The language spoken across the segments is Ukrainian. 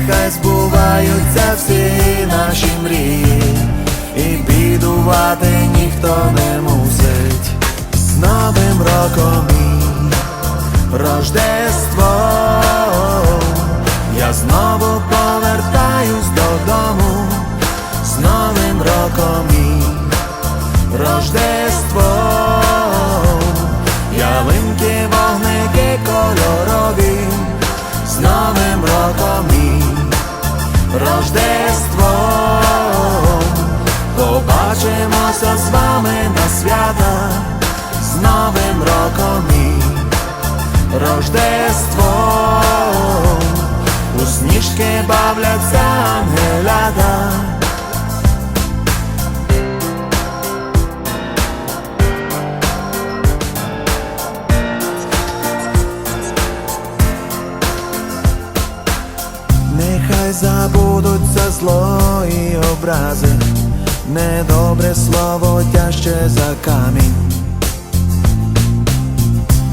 Нехай збуваються всі наші мрії, і бідувати ніхто не мусить. З Новим роком і Рождество, я знову повертаюсь додому, з Новим роком і Рождество, ялинки, вогники кольорові, з роком і Рождество, побачимося з вами на свята, з Новим роком і Рождество, у сніжки бавляться ангелята. Нехай забудуться зло і образи, недобре слово тяжче за камінь.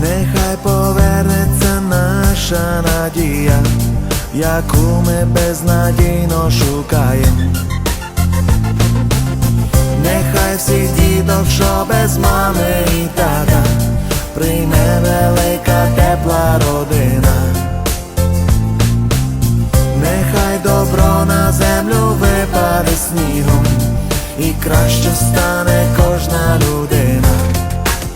Нехай повернеться наша надія, яку ми безнадійно шукаємо. Нехай всіх діток, що без мами і тата, прийме велика і краще стане кожна людина.